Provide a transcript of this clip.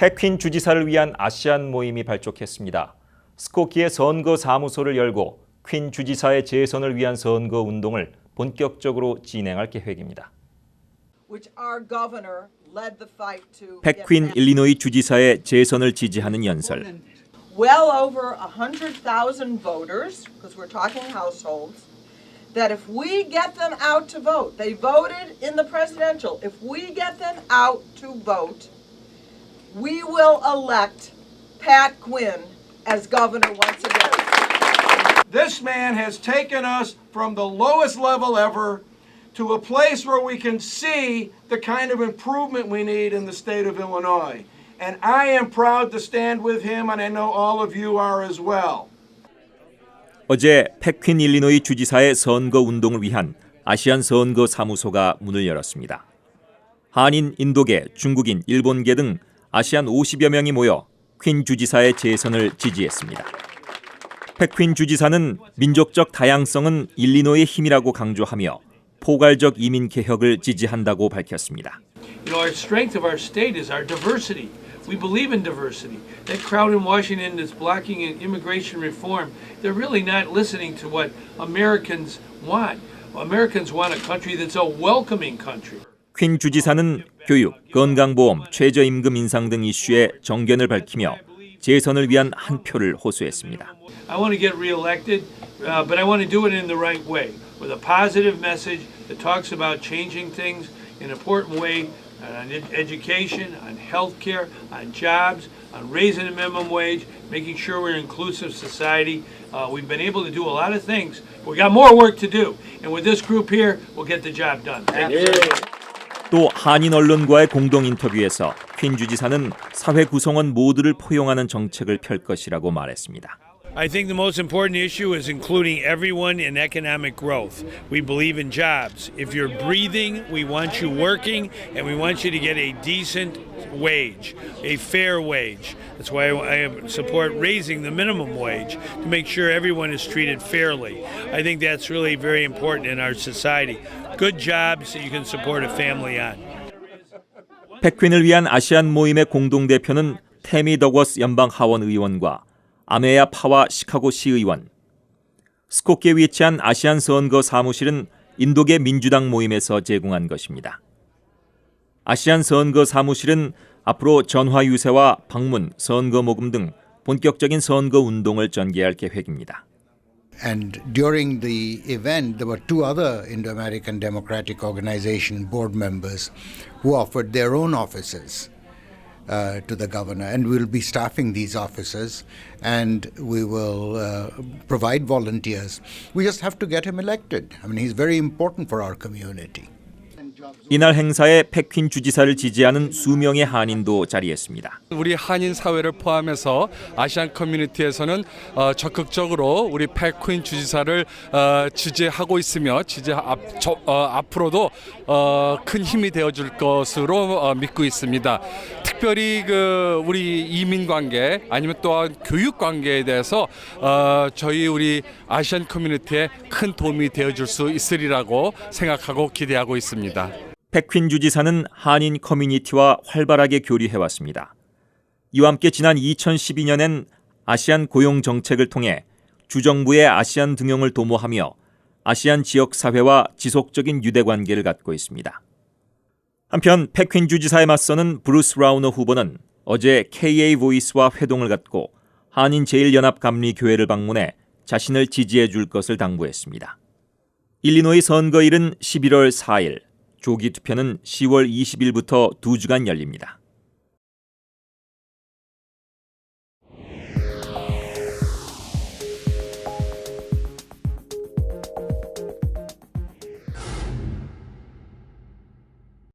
패퀸 주지사를 위한 아시안 모임이 발족했습니다. 스코키의 선거 사무소를 열고 퀸 주지사의 재선을 위한 선거 운동을 본격적으로 진행할 계획입니다. 패퀸 일리노이 주지사의 재선을 지지하는 연설. well over 100,000 voters, because we're talking households, that if we get them out to vote, they voted in the presidential, if we get them out to vote, we will elect Pat Quinn as governor once again. This man has taken us from the lowest level ever to a place where we can see the kind of improvement we need in the state of Illinois. And I am proud to stand with him, and I know all of you are as well. 어제 패퀸 일리노이 주지사의 선거 운동을 위한 아시안 선거 사무소가 문을 열었습니다. 한인, 인도계, 중국인, 일본계 등 아시안 50여 명이 모여 퀸 주지사의 재선을 지지했습니다. 패퀸 주지사는 민족적 다양성은 일리노이의 힘이라고 강조하며 포괄적 이민 개혁을 지지한다고 밝혔습니다. You know, our strength of our state is our diversity. We believe in diversity. That crowd in Washington that's blocking in- immigration reform, they're really not listening to what Americans want. Americans want a country that's a welcoming country. 퀸 주지사는 교육, 건강보험, 최저임금 인상 등 이슈에 정견을 밝히며 재선을 위한 한 표를 호소했습니다. I want to get reelected, uh, but I want to do it in the right way, with a positive message that talks about changing things in an important way on ed- education, on health care, on jobs, on raising the minimum wage, making sure we're an inclusive society. Uh, we've been able to do a lot of things. We got more work to do, and with this group here, we'll get the job done. Thank you. 또 한인 언론과의 공동 인터뷰에서 퀸 주지사는 사회 구성원 모두를 포용하는 정책을 펼 것이라고 말했습니다. I think the most important issue is including everyone in economic growth. We believe in jobs. If you're breathing, we want you working, and we want you to get a decent wage, a fair wage. That's why I support raising the minimum wage to make sure everyone is treated fairly. I think that's really very important in our society. Good jobs that you can support a family on. 패퀸을 위한 아시안 모임의 공동 대표는 태미 더거스 연방 하원 의원과 아메야 파와 시카고 시의원. 스코키에 위치한 아시안 선거 사무실은 인도계 민주당 모임에서 제공한 것입니다. 아시안 선거 사무실은 앞으로 전화 유세와 방문, 선거 모금 등 본격적인 선거 운동을 전개할 계획입니다. And during the event, there were two other Indo American Democratic Organization board members who offered their own offices uh, to the governor. And we'll be staffing these offices and we will uh, provide volunteers. We just have to get him elected. I mean, he's very important for our community. 이날 행사에 패퀸 주지사를 지지하는 수명의 한인도 자리했습니다. 우리 한인 사회를 포함해서 아시안 커뮤니티에서는 어, 적극적으로 우리 패퀸 주지사를 어, 지지하고 있으며 지지 어, 앞으로도 어, 큰 힘이 되어줄 것으로 어, 믿고 있습니다. 특별히 그 우리 이민 관계 아니면 또한 교육 관계에 대해서 어, 저희 우리 아시안 커뮤니티에 큰 도움이 되어줄 수 있으리라고 생각하고 기대하고 있습니다. 패퀸 주지사는 한인 커뮤니티와 활발하게 교류해왔습니다. 이와 함께 지난 2012년엔 아시안 고용 정책을 통해 주정부의 아시안 등용을 도모하며 아시안 지역 사회와 지속적인 유대 관계를 갖고 있습니다. 한편 패퀸 주지사에 맞서는 브루스 라우너 후보는 어제 KA 보이스와 회동을 갖고 한인 제일연합감리교회를 방문해 자신을 지지해 줄 것을 당부했습니다. 일리노이 선거일은 11월 4일, 조기 투표는 10월 20일부터 두 주간 열립니다.